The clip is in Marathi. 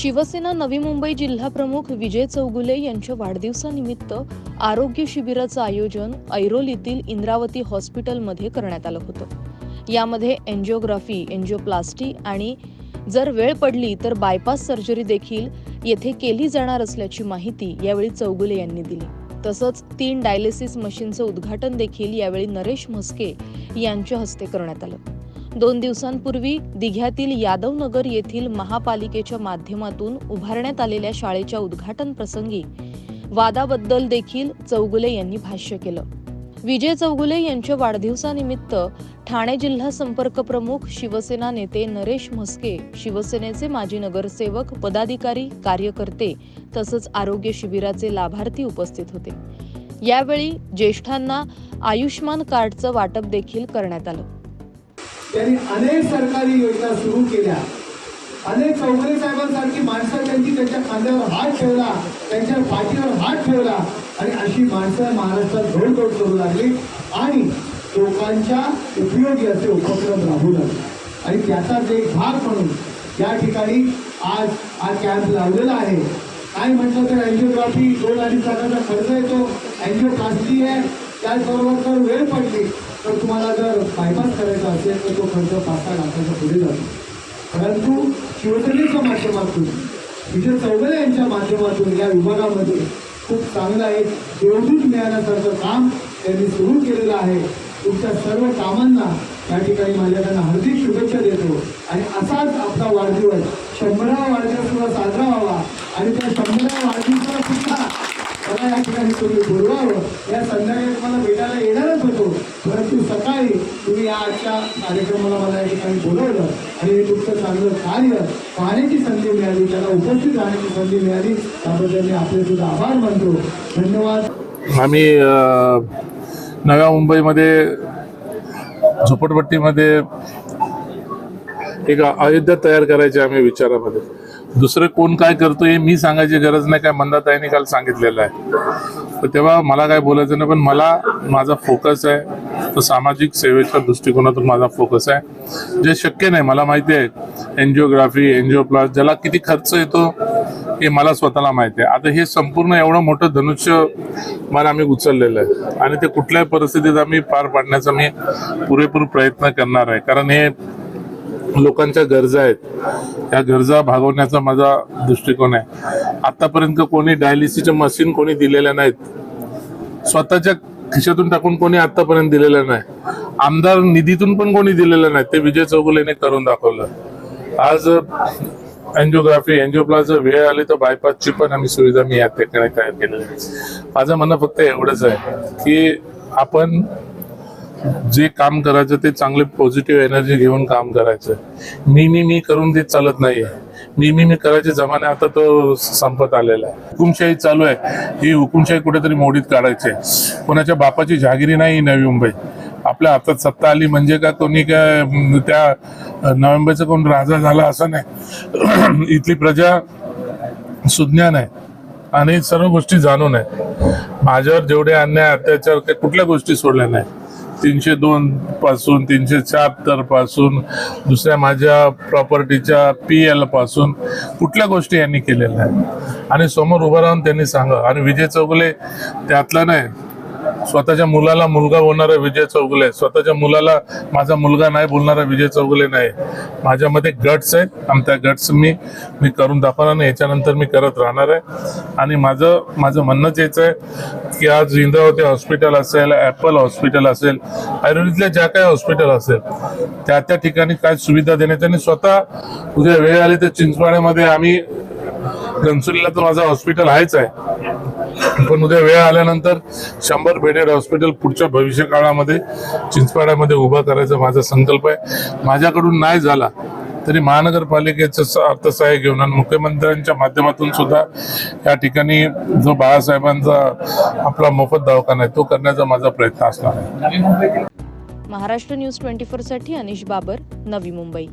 शिवसेना नवी मुंबई जिल्हा प्रमुख विजय चौगुले यांच्या वाढदिवसानिमित्त आरोग्य शिबिराचं आयोजन ऐरोलीतील इंद्रावती हॉस्पिटलमध्ये करण्यात आलं होतं. यामध्ये एन्जिओग्राफी एन्जिओप्लास्टी आणि जर वेळ पडली तर बायपास सर्जरी देखील येथे केली जाणार असल्याची माहिती यावेळी चौगुले यांनी दिली. तसंच तीन डायलिसिस मशीनचं उद्घाटन देखील यावेळी नरेश म्हस्के यांच्या हस्ते करण्यात आलं. दोन दिवसांपूर्वी दिघ्यातील यादवनगर येथील महापालिकेच्या माध्यमातून उभारण्यात आलेल्या शाळेच्या उद्घाटन प्रसंगी वादाबद्दल देखील चौगुले यांनी भाष्य केलं. विजय चौगुले यांच्या वाढदिवसानिमित्त ठाणे जिल्हा संपर्क प्रमुख शिवसेना नेते नरेश म्हस्के शिवसेनेचे माजी नगरसेवक पदाधिकारी कार्यकर्ते तसंच आरोग्य शिबिराचे लाभार्थी उपस्थित होते. यावेळी ज्येष्ठांना आयुष्मान कार्डचं वाटप देखील करण्यात आलं. त्यांनी अनेक सरकारी योजना सुरू केल्या. अनेक चौधरी साहेबांसारखी माणसं त्यांची त्यांच्या खांद्यावर हात ठेवला त्यांच्या पाठीवर हात ठेवला आणि अशी माणसं महाराष्ट्रात घोडदौड करू लागली आणि लोकांच्या उपयोगी असे उपक्रम राहू लागले. आणि त्याचाच एक भाग म्हणून या ठिकाणी आज हा कॅम्प लावलेला आहे. काय म्हटलं तर अँजिओग्राफी दोन अडीच लाखाचा खर्च येतो. अँजिओप्लास्टी आहे. त्याचबरोबर जर वेळ पडली तर तुम्हाला जर बायपास करायचा असेल तर तो खर्च पाच सहा लाखाच्या पुढे जातो. परंतु शिवसेनेच्या माध्यमातून विजय चौगले यांच्या माध्यमातून या विभागामध्ये खूप चांगलं एक देवदूत मिळाल्यासारखं काम त्यांनी सुरू केलेलं आहे. तुमच्या सर्व कामांना या ठिकाणी माझ्याकडनं हार्दिक शुभेच्छा देतो. आणि असाच आपला वाढदिवस शंभरावा वाढदिवस सुद्धा साजरा व्हावा. आणि त्या शंभराव्या वाढदिवसाला सुद्धा या ठिकाणी तुम्ही बोलवावं. या संध्याकाळी तुम्हाला भेटायला येणारच होतो. परंतु सकाळी तुम्ही या आजच्या कार्यक्रमाला मला या ठिकाणी बोलवलं आणि हे तुमचं चांगलं कार्य पाहण्याची संधी मिळाली त्याला उपस्थित राहण्याची संधी मिळाली त्याबद्दल मी आपले सुद्धा आभार मानतो. धन्यवाद. आम्ही नव्या मुंबईमध्ये झोपडपट्टीमध्ये एक अयोध्या तयार करायची आम्ही विचारामध्ये. दुसरं कोण काय करतो हे मी सांगायची गरज नाही काय मंदाताईने काल सांगितलेलं आहे. तर तेव्हा मला काय बोलायचं नाही पण मला माझा फोकस आहे. तो सामाजिक सेवेच्या दृष्टिकोनातून माझा फोकस आहे. जे शक्य नाही मला माहिती आहे एन्जिओग्राफी प्लस ज्याला किती खर्च येतो हे मला स्वतःला माहिती आहे. आता हे संपूर्ण एवढं मोठं धनुष्य मला आम्ही उचललेलं आहे. आणि ते कुठल्याही परिस्थितीत आम्ही पार पाडण्याचा मी पुरेपूर प्रयत्न करणार आहे. कारण हे लोकांच्या गरजा आहेत. या गरजा भागवण्याचा माझा दृष्टिकोन आहे. आतापर्यंत कोणी डायलिसिसच्या मशीन कोणी दिलेल्या नाहीत. स्वतःच्या खिशातून टाकून कोणी आतापर्यंत दिलेलं नाही. आमदार निधीतून पण कोणी दिलेलं नाही. ते विजय चौगुलेने करून दाखवलं. आज एन्जिओग्राफी एन्जिओप्लाझ वेळ आली तर बायपासची पण आम्ही सुविधा मी या ठिकाणी तयार केलेली माझं म्हणणं फक्त एवढंच आहे की आपण जे काम करायचं ते चांगले पॉझिटिव्ह एनर्जी घेऊन काम करायचं मी मी मी करून ते चालत नाहीये. मी मी मी करायचे जमाने आता तो संपत आलेला आहे. हुकुमशाही चालू आहे. ही हुकुमशाही कुठेतरी मोडीत काढायची कोणाच्या बापाची जहागिरी नाही नवी मुंबई. आपल्या हातात सत्ता आली म्हणजे का कोणी काय त्या नोव्हेंबरचा कोण राजा झाला असं नाही. इथली प्रजा सुज्ञान आहे. आणि सर्व गोष्टी जाणून आहे. माझ्यावर जेवढे अन्याय अत्याचार कुठल्या गोष्टी सोडल्या नाही तीनशे दोन पासून तीनशे शहात्तरपासून दुसऱ्या माझ्या प्रॉपर्टीच्या पी एलपासून कुठल्या गोष्टी यांनी केलेल्या आहेत? आणि समोर उभं राहून त्यांनी सांगा. आणि विजय चौगुले त्यातला नाही स्वतःच्या मुलाला मुलगा होणारा विजय चौगुले स्वतःच्या मुलाला माझा मुलगा नाही बोलणारा विजय चौगुले नाही. माझ्यामध्ये गट्स आहेत आणि त्या गट्स मी मी करून दाखवणार नाही याच्यानंतर मी करत राहणार आहे. आणि माझं माझं म्हणणंच यायचं आहे की आज इंद्रावती हॉस्पिटल असेल ॲपल हॉस्पिटल असेल आयुर्वेदितल्या ज्या काही हॉस्पिटल असेल त्या त्या ठिकाणी काय सुविधा देण्याची आणि स्वतः उद्या वेळ आली तर चिंचवाड्यामध्ये आम्ही घनसुलीला तर माझं हॉस्पिटल आहेच आहे. पण उद्या वेळ आल्यानंतर शंभर बेडेड हॉस्पिटल पुढच्या भविष्य काळामध्ये चिंचपाड्यामध्ये उभा करायचा माझा संकल्प आहे. माझ्याकडून नाही झाला तरी महानगरपालिकेचं अर्थसहाय्य घेऊन आणि मुख्यमंत्र्यांच्या माध्यमातून सुद्धा या ठिकाणी जो बाळासाहेबांचा आपला मोफत दवाखाना आहे तो करण्याचा माझा प्रयत्न असणार आहे. महाराष्ट्र न्यूज ट्वेंटी साठी अनिश बाबर नवी मुंबई.